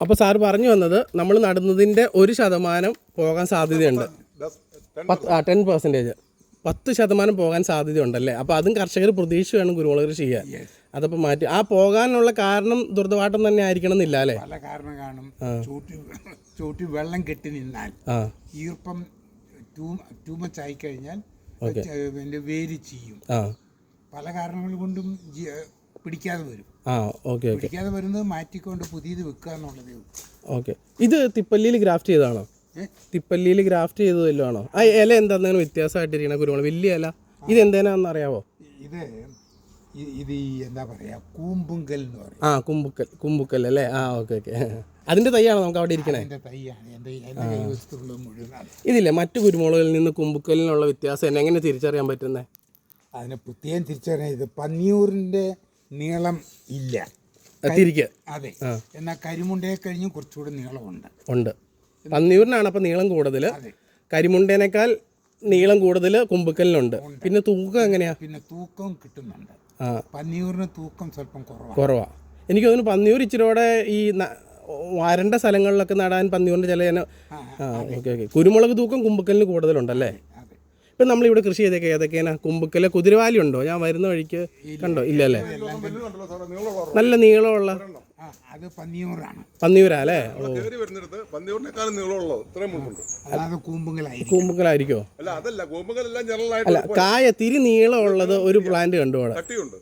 അപ്പോൾ സാറ് പറഞ്ഞു വന്നത് നമ്മൾ നടുന്നതിന്റെ ഒരു ശതമാനം പോകാൻ സാധ്യതയുണ്ട്. പത്ത് ആ ടെൻ പെർസെന്റേജ് പത്ത് ശതമാനം പോകാൻ സാധ്യതയുണ്ടല്ലേ? അപ്പോൾ അതും കർഷകർ പ്രതീക്ഷ വേണം കുരുമുളക് കൃഷി ചെയ്യാൻ അതപ്പോൾ മാറ്റി. ആ പോകാനുള്ള കാരണം ദുർദവാട്ടം തന്നെ ആയിരിക്കണം എന്നില്ല അല്ലേ? പല കാരണം കാണും. ചൂട്ടി വെള്ളം കെട്ടി നിന്നാൽ ഈർപ്പം ടൂ മച്ച് ആയി കഴിഞ്ഞാൽ വേര് ചെയ്യും. പല കാരണങ്ങൾ കൊണ്ടും പിടിക്കാതെ വരും. ആ ഓക്കെ ഓക്കെ. പിടിക്കാതെ വരുന്നത് മാറ്റിക്കൊണ്ട് പുതിയത് വെക്കുക എന്നുള്ളതേ ഓക്കെ. ഇത് തിപ്പല്ലിയിൽ ഗ്രാഫ്റ്റ് ചെയ്തതാണോ? തിപ്പല്ലിയിൽ ഗ്രാഫ്റ്റ് ചെയ്തത് വല്ലതും ആണോ ആ ഇല എന്താണെന്ന് വ്യത്യാസമായിട്ടിരിക്കണ കുരുമുളക്? വലിയ ഇല. ഇത് എന്തേനാന്ന് അറിയാവോ? ഇത് ഇത് എന്താ പറയാ കൂമ്പുങ്കൽ എന്ന് പറയും. ആ കുമ്പുക്കൽ കുമ്പുക്കൽ അല്ലേ? ആ ഓക്കെ ഓക്കെ. അതിന്റെ തൈയാണ് നമുക്ക് അവിടെ ഇരിക്കണേ? ഇതില്ലേ മറ്റു കുരുമുളകിൽ നിന്ന് കുമ്പുക്കലിനുള്ള വ്യത്യാസം എന്നെ എങ്ങനെ തിരിച്ചറിയാൻ പറ്റുന്നത് അതിനെ പ്രത്യേകം തിരിച്ചറിയാൻ ഇത് പന്നിയൂറിന്റെ നീളം ഇല്ല. അതെ. എന്നാൽ കരിമുണ്ടയെ കഴിഞ്ഞും കുറച്ചുകൂടെ നീളമുണ്ട്. ഉണ്ട്. പന്നിയൂരിനാണ് അപ്പം നീളം കൂടുതൽ. കരിമുണ്ടേനേക്കാൾ നീളം കൂടുതൽ കുമ്പുക്കലിനുണ്ട്. പിന്നെ തൂക്കം എങ്ങനെയാ? പിന്നെ തൂക്കം കിട്ടുന്നുണ്ട്. പന്നിയൂരിന് തൂക്കം സ്വല്പം കുറവാണ്. കുറവാ. എനിക്ക് തോന്നുന്നു പന്നിയൂർ ഇച്ചിരിയോടെ ഈ വരണ്ട സ്ഥലങ്ങളിലൊക്കെ നടാൻ പന്നിയൂരിന്റെ ചില ഓക്കെ ഓക്കെ. കുരുമുളക് തൂക്കം കുമ്പുക്കലിന് കൂടുതലുണ്ടല്ലേ? ഇപ്പം നമ്മളിവിടെ കൃഷി ചെയ്തൊക്കെ ഏതൊക്കെയാണ് കുമ്പുക്കൽ കുതിരവാലി ഉണ്ടോ? ഞാൻ വരുന്ന വഴിക്ക് കണ്ടോ? ഇല്ല അല്ലേ? നല്ല നീളമുള്ള അത് പന്നിയൂറാണ് പന്നിയൂരാ അല്ലേ? ഓ. വരുന്നിടത്ത് പന്നിയോട്ടിനേക്കാളും നീളമുള്ളത്. ഇത്രയും അല്ലാതെ കൂമ്പുങ്കലായിരിക്കും അല്ല അതല്ല. കൂമ്പുകളെല്ലാം ജനറലായിട്ട് അല്ല കായ തിരി നീളമുള്ളത് ഒരു പ്ലാന്റ് കണ്ടു അവിടെ. കട്ടിയുണ്ട്.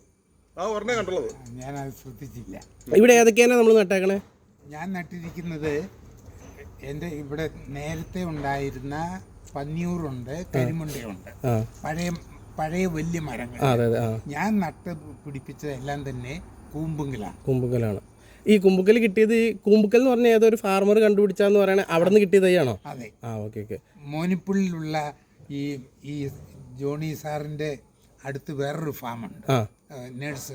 ആ ഒരെണ്ണേ കണ്ടുള്ളത്. ഞാനത് ശ്രദ്ധിച്ചില്ല. ഇവിടെ ഏതൊക്കെയാണ് നമ്മൾ നട്ടേക്കണേ? ഞാൻ നട്ടിരിക്കുന്നത് എന്റെ ഇവിടെ നേരത്തെ ഉണ്ടായിരുന്ന പന്നിയൂറുണ്ട് കരിമുണ്ടയുണ്ട്. പഴയ പഴയ വലിയ മരങ്ങൾ. ഞാൻ നട്ട് പിടിപ്പിച്ചതെല്ലാം തന്നെ കൂമ്പുങ്കലാണ്. കൂമ്പുങ്കലാണ്. ഈ കുമ്പുക്കൽ കിട്ടിയത് ഈ കുമ്പുക്കൽ എന്ന് പറഞ്ഞ ഏതൊരു ഒരു ഫാർമർ കണ്ടുപിടിച്ചാന്ന് പറയണ അവിടെ നിന്ന് കിട്ടിയ തൈയാണോ അതെ. ആ ഓക്കെ ഓക്കെ. മോനിപ്പുള്ളിലുള്ള ഈ ഈ ജോണി സാറിന്റെ അടുത്ത് വേറൊരു ഫാമുണ്ട് ആ. നേഴ്സ്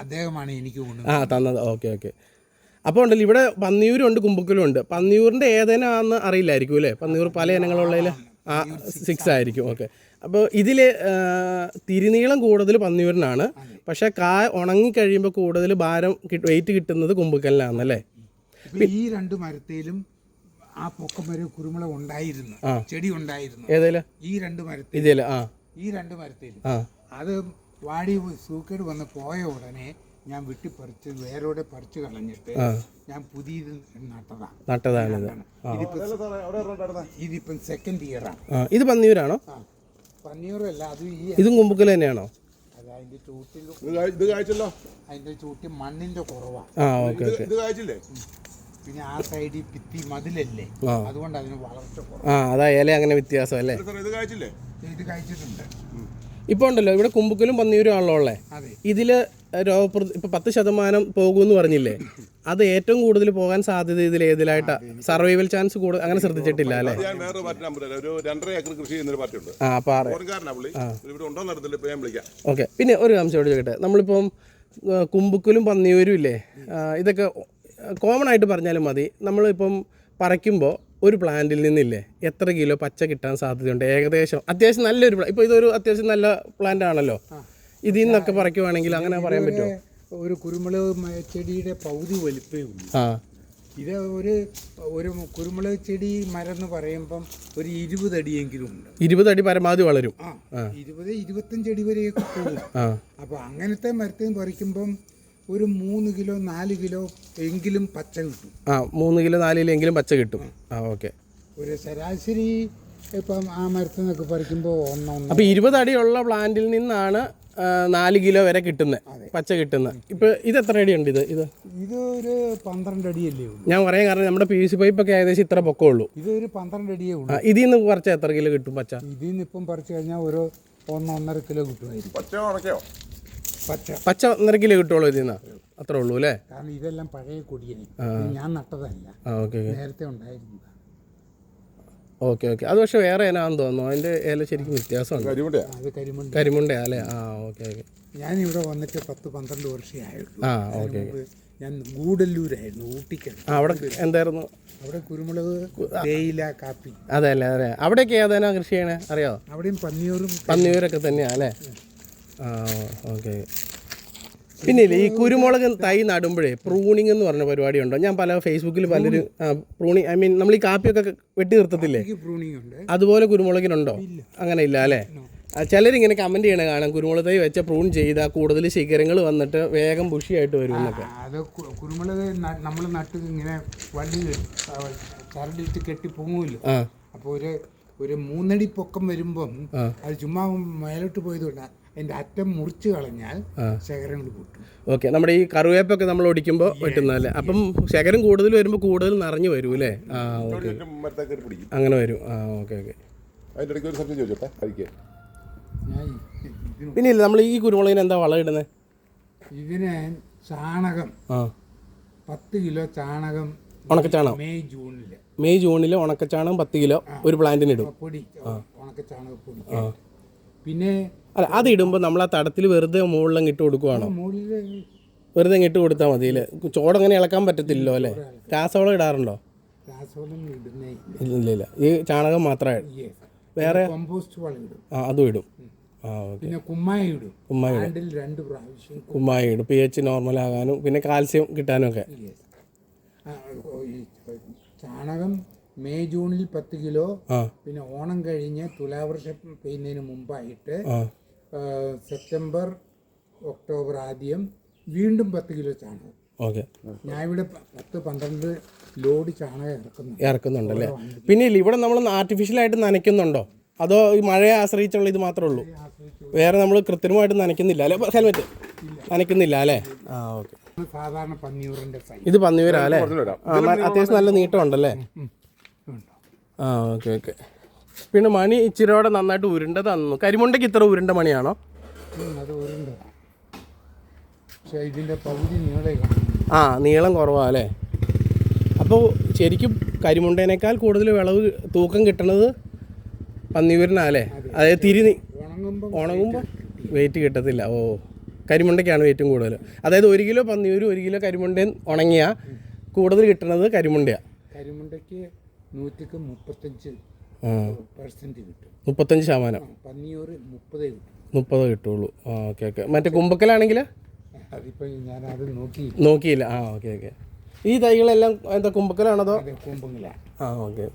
അദ്ദേഹമാണ് എനിക്ക് കൊണ്ടുവന്നത്. ആ തന്നത്. Okay okay. അപ്പോൾ ഉണ്ടല്ലോ ഇവിടെ പന്നിയൂരും ഉണ്ട് കുമ്പുക്കലും ഉണ്ട്. പന്നിയൂരിന്റെ ഏതെനാന്ന് അറിയില്ലായിരിക്കും അല്ലേ? പന്നിയൂർ പല ഇനങ്ങളുള്ളതിൽ ആ സിക്സ് ആയിരിക്കും. ഓക്കെ അപ്പോൾ ഇതിൽ തിരുനീളം കൂടുതൽ പന്നിയൂരിനാണ്. പക്ഷേ കാ ഉണങ്ങി കഴിയുമ്പോൾ കൂടുതൽ ഭാരം വെയിറ്റ് കിട്ടുന്നത് കുമ്പുക്കലിനാണെന്നല്ലേ ഈ രണ്ട് മരത്തിലും ആ പൊക്കം വരെ കുരുമുളക് ഉണ്ടായിരുന്നു. ചെടി ഉണ്ടായിരുന്നു. ഏതേലും? ഈ രണ്ട് മരത്തിൽ ഈ രണ്ട് മരത്തിൽ അത് വാടി സൂക്കേട് വന്ന് പോയ ഉടനെ ഞാൻ വെട്ടിപ്പറിച്ച് വേരോടെ പറിച്ച് കളഞ്ഞിട്ട് ഞാൻ പുതിയത് നട്ടതാണ് നട്ടതാണിത്. ഇതിപ്പോ സെക്കൻഡ് ഇയർ ആണ്. ഇത് പന്നിയൂരാണോ? പന്നിയൂരല്ല അത് ഈ ഇതും കുമ്പുക്കൽ തന്നെയാണോ? അത് അതിന്റെ ചൂട്ടിൽ അതിന്റെ ചൂട്ടിൽ മണ്ണിന്റെ കുറവാണ് ആ ഓക്കെ ഇത് ഓക്കെ. ഇത് പിന്നെ ആ സൈഡിൽ പിത്തി മതിലല്ലേ? അതുകൊണ്ട് അതിന് വളർച്ച കുറവ്. ആ അതാ ഇല അങ്ങനെ വ്യത്യാസം അല്ലേ? ഇത് കഴിച്ചിട്ടുണ്ട് ഇപ്പോൾ ഉണ്ടല്ലോ ഇവിടെ കുമ്പുക്കലും പന്നിയൂരും ആണല്ലോ ഉള്ളത് ഇതിൽ രോഗപ്രതി ഇപ്പൊ പത്ത് ശതമാനം പോകുമെന്ന് പറഞ്ഞില്ലേ? അത് ഏറ്റവും കൂടുതൽ പോകാൻ സാധ്യത ഇതിൽ ഏതിലായിട്ടാ? സർവൈവൽ ചാൻസ് കൂടുതൽ അങ്ങനെ ശ്രദ്ധിച്ചിട്ടില്ല അല്ലേ? ഞാൻ വേറെ പാർട്ടി നമ്പർ തരാം. ഒരു രണ്ടര ഏക്കർ കൃഷി ചെയ്യുന്ന ഒരു പാർട്ടി ഉണ്ട് ഇവിടെ നടത്തില്ല ഇപ്പൊ ഞാൻ വിളിക്കാം. ഓക്കെ പിന്നെ ഒരു അംശം കൂടി ചോദിക്കട്ടെ നമ്മളിപ്പം കുമ്പുക്കലും പന്നിയൂരും ഇല്ലേ? ഇതൊക്കെ കോമൺ ആയിട്ട് പറഞ്ഞാലും മതി. നമ്മളിപ്പം പറിക്കുമ്പോൾ ഒരു പ്ലാന്റിൽ നിന്നില്ലേ? എത്ര കിലോ പച്ച കിട്ടാൻ സാധ്യതയുണ്ട്? ഏകദേശം അത്യാവശ്യം നല്ലൊരു ഇപ്പൊ ഇപ്പോൾ ഇതൊരു അത്യാവശ്യം നല്ല പ്ലാന്റ് ആണല്ലോ. ഇതിൽ നിന്നൊക്കെ പറിക്കുവാണെങ്കിൽ അങ്ങനെ പറയാൻ പറ്റുമോ? ഒരു കുരുമുളക് ചെടിയുടെ പകുതി വലിപ്പേ ഉള്ളൂ. ഇത് ഒരു ഒരു കുരുമുളക് ചെടി മരം എന്ന് പറയുമ്പം ഒരു ഇരുപത് അടിയെങ്കിലും ഉണ്ട്. ഇരുപത് അടി പരമാവധി വളരും. ആ. ഇരുപത് ഇരുപത്തഞ്ചടി വരെയൊക്കെ പോകും അപ്പോൾ അങ്ങനത്തെ മരത്തിൽ പറിക്കുമ്പം ഒരു മൂന്ന് കിലോ നാല് കിലോ എങ്കിലും പച്ച കിട്ടും. ആ മൂന്ന് കിലോ നാല് കിലോ എങ്കിലും പച്ച കിട്ടും. ആ ഓക്കെ. ഒരു ശരാശരി ഇപ്പം ആ മരത്തിൽ നിന്നൊക്കെ പറിക്കുമ്പോൾ ഒന്നൊന്ന് അപ്പോൾ ഇരുപത് അടിയുള്ള പ്ലാന്റിൽ നിന്നാണ് നാല് കിലോ വരെ കിട്ടുന്നത് പച്ച കിട്ടുന്നത് ഇപ്പോൾ ഇത് എത്ര അടി ഉണ്ട് ഇത്? ഇത്? ഇത് ഒരു പന്ത്രണ്ട് അടിയല്ലേ ഉള്ളൂ. ഞാൻ പറയാൻ കാരണം നമ്മുടെ പി സി സി പൈപ്പൊക്കെ ഏകദേശം ഇത്ര പൊക്കമുള്ളൂ. ഇത് ഒരു പന്ത്രണ്ട് അടിയേ ഉള്ളൂ. ഇതിൽ നിന്ന് കുറച്ച് എത്ര കിലോ കിട്ടും പച്ച? ഇതിൽ നിന്ന് ഇപ്പം പറിച്ചു കഴിഞ്ഞാൽ ഒരു ഒന്നൊന്നര കിലോ കിട്ടുമായിരിക്കും പച്ച ഉണക്കയോ? പച്ച. പച്ച ഒന്നര കിലോ കിട്ടുള്ളൂ ഇതിൽ നിന്ന്? അത്രേ ഉള്ളൂ അല്ലേ? കാരണം ഇതെല്ലാം പഴയ കൊടിയാണ്. ഞാൻ നട്ടതല്ല. ആ ഓക്കെ ഓക്കെ. നേരത്തെ ഉണ്ടായിരുന്നതാണ് ഓക്കെ ഓക്കെ. അത് പക്ഷേ വേറെ ഏനാന്ന് തോന്നുന്നു. അതിന്റെ ഇല ശരിക്കും വ്യത്യാസമുണ്ട്. കരിമുണ്ടയാ? അത് കരിമണ്ണ് കരിമുണ്ടയാ അല്ലേ? ആ ഓക്കെ ഓക്കെ. ഞാനിവിടെ വന്നിട്ട് പത്ത് പന്ത്രണ്ട് വർഷമേ ആയുള്ളൂ ആ അതിന് ഓക്കെ. മുമ്പ് ഞാൻ ഗൂഡല്ലൂരായിരുന്നു ഊട്ടിക്ക് ആ അവിടെ എന്തായിരുന്നു? അവിടെ കുരുമുളക് തേയില കാപ്പി. അതെ അല്ലേ അതെ. അവിടെയൊക്കെ ഏതാനാ കൃഷി ചെയ്യണേ? അറിയോ? അവിടെയും പന്നിയൂറും പന്നിയൂരൊക്കെ തന്നെയാ അല്ലേ? ആ ഓക്കെ. പിന്നെ ഇല്ലേ ഈ കുരുമുളക് തൈ നടുമ്പോഴേ പ്രൂണിങ് എന്ന് പറഞ്ഞ പരിപാടി ഉണ്ടോ ഞാൻ പല ഫേസ്ബുക്കിൽ പലരും പ്രൂണിങ് ഐ മീൻ നമ്മൾ ഈ കാപ്പിയൊക്കെ വെട്ടി നിർത്തത്തില്ലേ? അതുപോലെ കുരുമുളകിനുണ്ടോ? അങ്ങനെ ഇല്ല അല്ലേ? ചിലരിങ്ങനെ കമന്റ് ചെയ്യണ കാണാം കുരുമുളക് തൈ വെച്ച പ്രൂൺ ചെയ്താൽ കൂടുതൽ ശിഖരങ്ങൾ വന്നിട്ട് വേഗം ബുഷിയായിട്ട് വരും എന്നൊക്കെ. അത് കുരുമുളക് നമ്മൾ നട്ട് ഇങ്ങനെ വള്ളി ചരടിട്ട് കെട്ടി പൊങ്ങുമല്ലോ. അപ്പോൾ ഒരു ഒരു മൂന്നടി പൊക്കം വരുമ്പം അത് ചുമ്മാ മേലോട്ട് പോയതുകൊണ്ടാണ് അതിന്റെ അറ്റം മുറിച്ച് കളഞ്ഞാൽ ശേഖരങ്ങൾ കൂട്ടും ഓക്കെ നമ്മുടെ ഈ കറുവേപ്പൊക്കെ നമ്മൾ ഒടിക്കുമ്പോൾ വെട്ടുന്നതല്ലേ അപ്പം ശേഖരം കൂടുതൽ വരുമ്പോൾ കൂടുതൽ നിറഞ്ഞു വരും അല്ലേ? ആ ഓക്കെ. അങ്ങനെ വരും. ആ ഓക്കെ ഓക്കെ. അതിന്റെ ഇടയ്ക്ക് ഒരു സബ്ജക്ട് ചോദിച്ചോട്ടെ? കഴിക്കുക പിന്നെ ഇല്ല നമ്മൾ ഈ കുരുമുളകിന് എന്താ വളം ഇടുന്നത് ഇതിന് ചാണകം ആ. പത്ത് കിലോ ചാണകം ഉണക്കച്ചാണകം മെയ് ജൂണിൽ മെയ് ജൂണിൽ ഉണക്കച്ചാണകം പത്ത് കിലോ ഒരു പ്ലാന്റിന് ഇടും. പൊടി ഉണക്കച്ചാണകം പൊടി പിന്നെ അല്ല അത് ഇടുമ്പോൾ നമ്മൾ ആ തടത്തിൽ വെറുതെ മുകളിലും ഇട്ട് കൊടുക്കുവാണോ? മുകളിൽ വെറുതെ ഇട്ട് കൊടുത്താൽ മതി അല്ലേ ചോട് അങ്ങനെ ഇളക്കാൻ പറ്റത്തില്ലല്ലോ അല്ലേ? രാസവളം ഇടാറുണ്ടോ? രാസവളം ഇടുന്നേ ഇല്ല ഇല്ല. ഇല്ല ഈ ചാണകം മാത്രമേ വേറെ? കമ്പോസ്റ്റ് വളം ഇടും ആ അതും ഇടും. ആ ഓക്കെ. പിന്നെ കുമ്മായി ഇടും. കുമ്മായി രണ്ട് പ്രാവശ്യം കുമ്മായി ഇടും. പി എച്ച് നോർമൽ ആകാനും പിന്നെ കാൽസ്യം കിട്ടാനും ഒക്കെ. Yes. ആ, ഓ, ഈ ചാണകം മെയ് ജൂണിൽ പത്ത് കിലോ ആ. പിന്നെ ഓണം കഴിഞ്ഞ് തുലാവർഷം പെയ്യുന്നതിന് മുമ്പായിട്ട് ആ, സെപ്റ്റംബർ ഒക്ടോബർ ആദ്യം വീണ്ടും പത്ത് കിലോ ചാണകം. ഓക്കെ. ഞാൻ ഇവിടെ പത്ത് പന്ത്രണ്ട് ലോഡ് ചാണകം ഇറക്കുന്നു ഇറക്കുന്നുണ്ടല്ലേ? പിന്നെ ഇല്ല ഇവിടെ നമ്മൾ ആർട്ടിഫിഷ്യലായിട്ട് നനയ്ക്കുന്നുണ്ടോ? അതോ ഈ മഴയെ ആശ്രയിച്ചുള്ള ഇത് മാത്രമേ ഉള്ളൂ? വേറെ നമ്മൾ കൃത്രിമമായിട്ട് നനയ്ക്കുന്നില്ല അല്ലെ? ഹെൽമെറ്റ് നനയ്ക്കുന്നില്ല അല്ലേ? ആ ഓക്കെ. സാധാരണ ഇത് പന്നിയൂരാ അല്ലേ. അത്യാവശ്യം നല്ല നീട്ടം ഉണ്ടല്ലേ ഉണ്ടോ ആ ഓക്കെ ഓക്കെ. പിന്നെ മണി ഇച്ചിരിയോടെ നന്നായിട്ട് ഉരുണ്ട തന്നു കരിമുണ്ടയ്ക്ക് ഇത്ര ഉരുണ്ട മണിയാണോ? അത് പക്ഷെ പകുതി നീളെ ആ നീളം കുറവാ അല്ലേ? അപ്പോൾ ശരിക്കും കരിമുണ്ടേനേക്കാൾ കൂടുതൽ വിളവ് തൂക്കം കിട്ടണത് പന്നിപുരനാല്ലേ അതായത് തിരി ഉണങ്ങുമ്പോൾ വെയിറ്റ് കിട്ടത്തില്ല. ഓ കരിമുണ്ടയ്ക്കാണ് വെയിറ്റും കൂടുതൽ. അതായത് ഒരു കിലോ പന്നിയൂരും ഒരു കിലോ കരിമുണ്ടയും ഉണങ്ങിയ കൂടുതൽ കിട്ടുന്നത് കരിമുണ്ടയാണ് കരിമുണ്ടയ്ക്ക് നൂറ്റിക്ക് മുപ്പത്തഞ്ച് കിട്ടും. മുപ്പത്തഞ്ച് ശതമാനം. പന്നിയൂർ മുപ്പതേ മുപ്പത് കിട്ടും. മുപ്പത് കിട്ടുള്ളൂ. ആ ഓക്കെ ഓക്കെ. മറ്റേ കുമ്പക്കലാണെങ്കിൽ അതിപ്പോൾ നോക്കി നോക്കിയില്ല. ആ ഓക്കെ ഓക്കെ. ഈ തൈകളെല്ലാം എന്താ കുമ്പക്കലാണതോ ആ ഓക്കെ.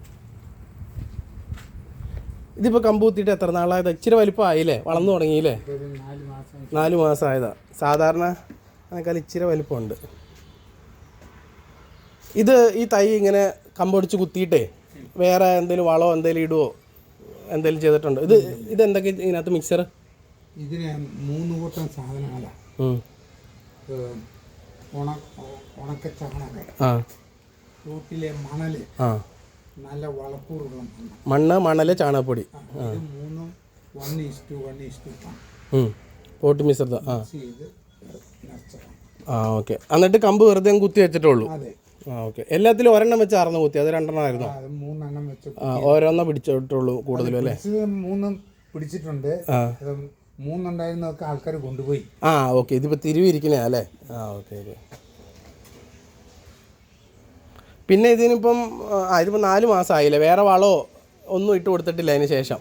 ഇതിപ്പോൾ കമ്പൂത്തിയിട്ട് എത്ര നാളായത്? ഇച്ചിരി വലിപ്പമായില്ലേ? വളർന്നു തുടങ്ങിയില്ലേ? നാല് മാസം. ആയതാ സാധാരണ അതിനേക്കാൾ ഇച്ചിരി വലിപ്പമുണ്ട്. ഇത് ഈ തൈ ഇങ്ങനെ കമ്പടിച്ച് കുത്തിയിട്ടേ വേറെ എന്തെങ്കിലും വളമോ എന്തെങ്കിലും ഇടുവോ? എന്തെങ്കിലും ചെയ്തിട്ടുണ്ടോ? ഇത് ഇതെന്തൊക്കെ ഇതിനകത്ത് മിക്സർ ഇതിന് മൂന്ന് കൂട്ടം സാധനങ്ങളാണ് ഏഹ്, ഉണ ഉണക്ക ചാണകം ആ. റൂട്ടിലെ മണൽ നല്ല വളക്കൂറുള്ള മണ്ണ് മണൽ ചാണകപ്പൊടി. ഇത് മൂന്നും വൺ വൺ. പോട്ട് മിശ്രിതം ആ. ഓക്കെ എന്നിട്ട് കമ്പ് വെറുതെ കുത്തി വെച്ചിട്ടുള്ളൂ അതെ. ആ ഓക്കെ. എല്ലാത്തിലും ഒരെണ്ണം വെച്ച് അറന്ന് കുത്തി. അത് രണ്ടെണ്ണം ആയിരുന്നു? അത് മൂന്നെണ്ണം വെച്ച് ആ ഓരോന്നും പിടിച്ചിട്ടുള്ളൂ കൂടുതലും അല്ലേ? പിടിച്ചത് മൂന്നും പിടിച്ചിട്ടുണ്ട്. ആ. അത് മൂന്നുണ്ടായിരുന്നതൊക്കെ ആൾക്കാർ കൊണ്ടുപോയി. ആ ഓക്കെ. ഇതിപ്പോൾ തിരിവിരിക്കണേ അല്ലേ? ആ ഓക്കെ ഓക്കെ. പിന്നെ ഇതിനിപ്പം ആ ഇതിപ്പോൾ നാല് മാസമായില്ലേ വേറെ വളോ ഒന്നും ഇട്ട് കൊടുത്തിട്ടില്ല അതിന് ശേഷം.